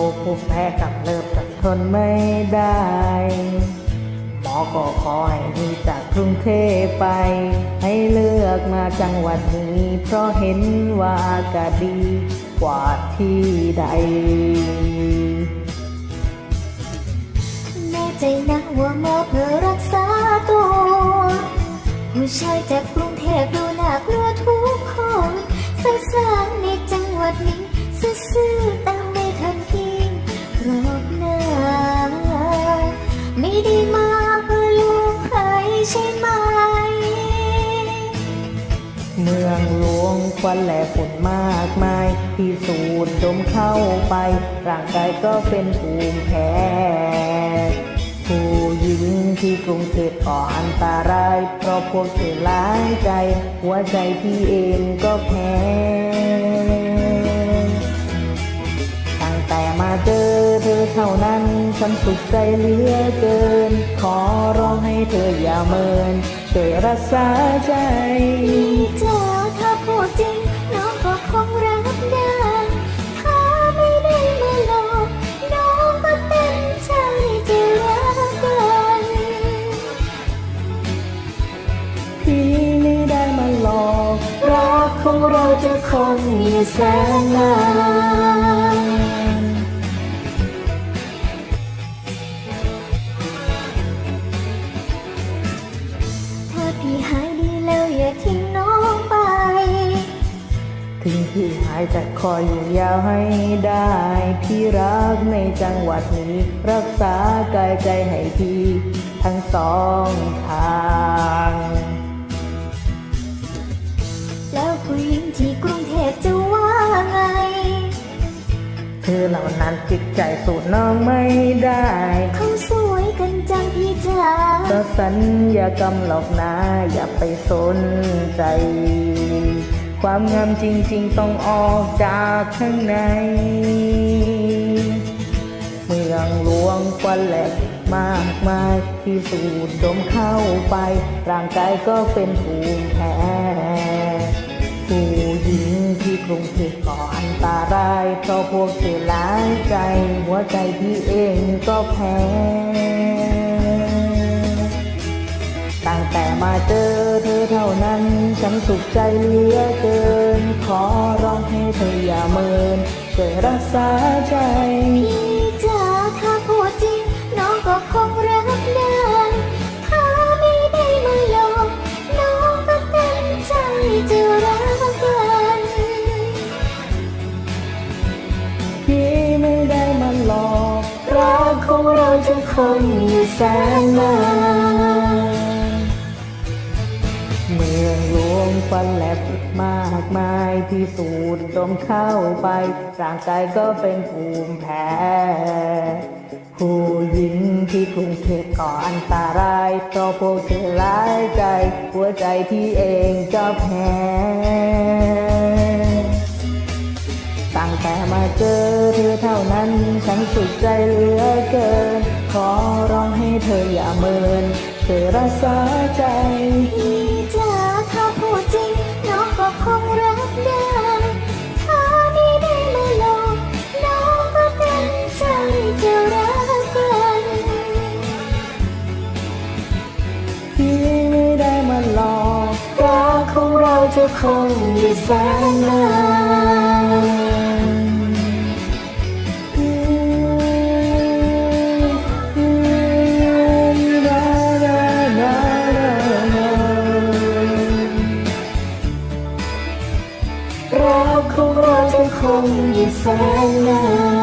โลกภูมิแพ้กำเริบจนทนไม่ได้ หมอก็ขอให้หนีจากกรุงเทพไป ให้เลือกมาจังหวัดนี้ เพราะเห็นว่าอากาศดีกว่าที่ใดแน่ใจนะว่ามาเพื่อรักษาตัว ผู้ชายจากกรุงเทพดูน่ากลัวทุกคนสาวๆในจังหวัดนี้ซื่อ เมืองหลวงควันและฝุ่นมากมายที่สูดดมเข้าไป ร่างกายก็เป็นภูมิแพ้ผู้หญิงที่กรุงเทพก็อันตราย เพราะพวกเธอร้ายใจ หัวใจพี่เองก็แพ้ตั้งแต่มาเจอเธอเท่านั้น ฉันสุขใจเหลือเกิน ขอร้องให้เธออย่าเมิน ช่วยรักษาใจพี่จ๋าถ้าพูดจริง น้องก็คงรับได้ถ้าไม่ได้มาหลอกน้องก็เต็มใจจะรักกันพี่ไม่ได้มาหลอก รักของเราจะคงอยู่แสนนาน ถึงพี่หายจะคอยอยู่ยาวให้ได้ พี่รักในจังหวัดนี้ รักษากายใจให้พี่ทั้งสองทาง แล้วผู้หญิงที่กรุงเทพจะว่าไง เธอเหล่านั้นจิตใจสูดน้องไม่ได้ เขาสวยกันจังพี่จ๋าก็สัญญากรรมหลอกนะอย่าไปสนใจ ความงามจริงๆต้องออกจากข้างใน เมืองหลวงควันแหลกมากมายที่สูดดมเข้าไป ร่างกายก็เป็นภูมิแพ้ผู้หญิงที่กรุงเทพก็อันตรายเพราะพวกเธอร้ายใจ หัวใจพี่เองก็แพ้ แต่มาเจอเธอเท่านั้น ฉันสุขใจเหลือเกิน ขอร้องให้เธออย่าเมินช่วยรักษาใจ พี่จ๋าถ้าพูดจริง น้องก็คงรับได้ ถ้าไม่ได้มาหลอกน้องก็เต็มใจจะรักกัน พี่ไม่ได้มาหลอกรักของเราจะคงอยู่แสนนาน ควันแลบมากมายที่สูดดมเข้าไปร่างกายก็เป็นภูมิแพ้ ผู้หญิงที่กรุงเทพก็อันตรายเพราะพวกเธอร้ายใจ หัวใจที่เองก็แพ้ตั้งแต่มาเจอเธอเท่านั้น ฉันสุขใจเหลือเกิน ขอร้องให้เธออย่าเมินช่วยรักษาใจ ของเราคงอยู่แสนนานรักของเราจะคงอยู่แสนนาน